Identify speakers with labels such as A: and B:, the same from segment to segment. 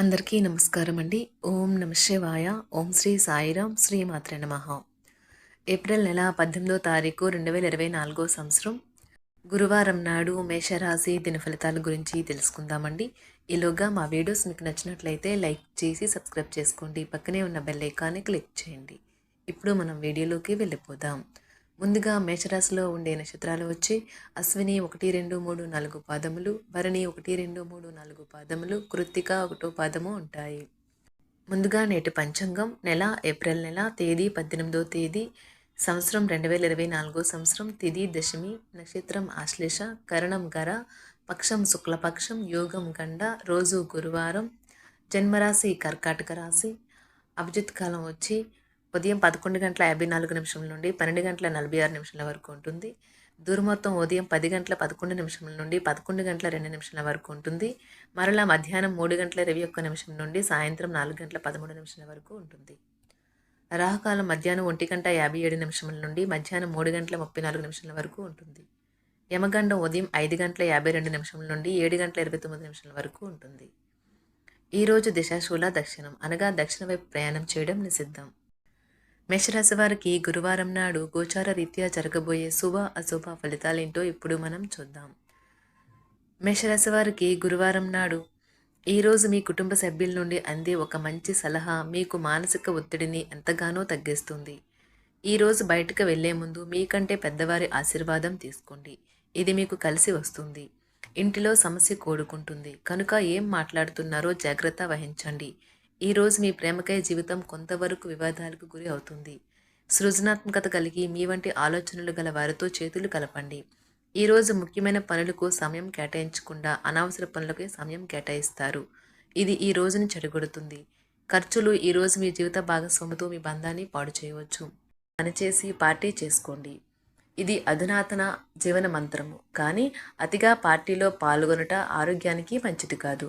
A: అందరికీ నమస్కారం అండి. ఓం నమ శివాయ. ఓం శ్రీ సాయిరాం. శ్రీ మాత్ర నమ. ఏప్రిల్ నెల పద్దెనిమిదో తారీఖు రెండు వేల ఇరవై నాలుగో సంవత్సరం. గురువారం నాడు మేషరాశి దిన ఫలితాల గురించి తెలుసుకుందామండి. ఈలోగా మా వీడియోస్ మీకు నచ్చినట్లయితే లైక్ చేసి సబ్స్క్రైబ్ చేసుకోండి. పక్కనే ఉన్న బెల్ ఐకాన్ని క్లిక్ చేయండి. ఇప్పుడు మనం వీడియోలోకి వెళ్ళిపోదాం. ముందుగా మేషరాశిలో ఉండే నక్షత్రాలు వచ్చి అశ్విని ఒకటి రెండు మూడు నాలుగు పాదములు భరణి ఒకటి రెండు మూడు నాలుగు పాదములు కృత్తిక ఒకటో పాదము ఉంటాయి. ముందుగా నేటి పంచాంగం నెల ఏప్రిల్ నెల తేదీ పద్దెనిమిదో తేదీ సంవత్సరం రెండు వేల ఇరవై నాలుగో సంవత్సరం తిది దశమి నక్షత్రం ఆశ్లేష కరణం గర పక్షం శుక్లపక్షం యోగం గండ రోజు గురువారం జన్మరాశి కర్కాటక రాశి అభిజిత్ కాలం వచ్చి ఉదయం పదకొండు గంటల యాభై నాలుగు నిమిషం నుండి పన్నెండు గంటల నలభై ఆరు నిమిషాల వరకు ఉంటుంది. దూరమొత్తం ఉదయం పది గంటల పదకొండు నిమిషం నుండి పదకొండు గంటల రెండు నిమిషాల వరకు ఉంటుంది. మరలా మధ్యాహ్నం మూడు గంటల ఇరవై ఒక్క నిమిషం నుండి సాయంత్రం నాలుగు గంటల పదమూడు నిమిషాల వరకు ఉంటుంది. రాహుకాలం మధ్యాహ్నం ఒంటి గంట యాభై ఏడు నిమిషముల నుండి మధ్యాహ్నం మూడు గంటల ముప్పై నాలుగు నిమిషాల వరకు ఉంటుంది. యమగండం ఉదయం ఐదు గంటల యాభై రెండు నిమిషముల నుండి ఏడు గంటల ఇరవై తొమ్మిది నిమిషాల వరకు ఉంటుంది. ఈరోజు దిశాశూల దక్షిణం అనగా దక్షిణ వైపు ప్రయాణం చేయడం నిషిద్ధం. మేషరాశి వారికి గురువారం నాడు గోచార రీత్యా జరగబోయే శుభ అశుభ ఫలితాలేంటో ఇప్పుడు మనం చూద్దాం. మేషరాశి వారికి గురువారం నాడు ఈరోజు మీ కుటుంబ సభ్యుల నుండి అందే ఒక మంచి సలహా మీకు మానసిక ఒత్తిడిని ఎంతగానో తగ్గిస్తుంది. ఈరోజు బయటకు వెళ్ళే ముందు మీకంటే పెద్దవారి ఆశీర్వాదం తీసుకోండి. ఇది మీకు కలిసి వస్తుంది. ఇంటిలో సమస్య కోడుకుంటుంది. కనుక ఏం మాట్లాడుతున్నారో జాగ్రత్త వహించండి. ఈరోజు మీ ప్రేమకై జీవితం కొంతవరకు వివాదాలకు గురి అవుతుంది. సృజనాత్మకత కలిగి మీ వంటి ఆలోచనలు గల వారితో చేతులు కలపండి. ఈరోజు ముఖ్యమైన పనులకు సమయం కేటాయించకుండా అనవసర పనులకే సమయం కేటాయిస్తారు. ఇది ఈ రోజుని చెడగొడుతుంది. ఖర్చులు ఈరోజు మీ జీవిత భాగస్వామితో మీ బంధాన్ని పాడు చేయవచ్చు. పనిచేసి పార్టీ చేసుకోండి. ఇది అధునాతన జీవన మంత్రము. కానీ అతిగా పార్టీలో పాల్గొనట ఆరోగ్యానికి మంచిది కాదు.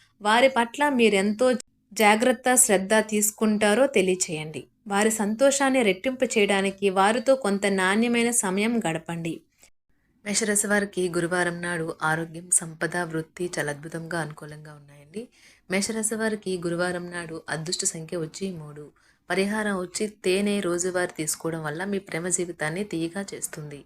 A: వారి పట్ల మీరెంతో జాగ్రత్త శ్రద్ధ తీసుకుంటారో తెలియచేయండి. వారి సంతోషాన్ని రెట్టింపు చేయడానికి వారితో కొంత నాణ్యమైన సమయం గడపండి. మేషరాశి వారికి గురువారం నాడు ఆరోగ్యం సంపద వృత్తి చాలా అద్భుతంగా అనుకూలంగా ఉన్నాయండి. మేషరాశి వారికి గురువారం నాడు అదృష్ట సంఖ్య వచ్చి మూడు. పరిహారం వచ్చి తేనె రోజువారీ తీసుకోవడం వల్ల మీ ప్రేమ జీవితాన్ని తీయగా చేస్తుంది.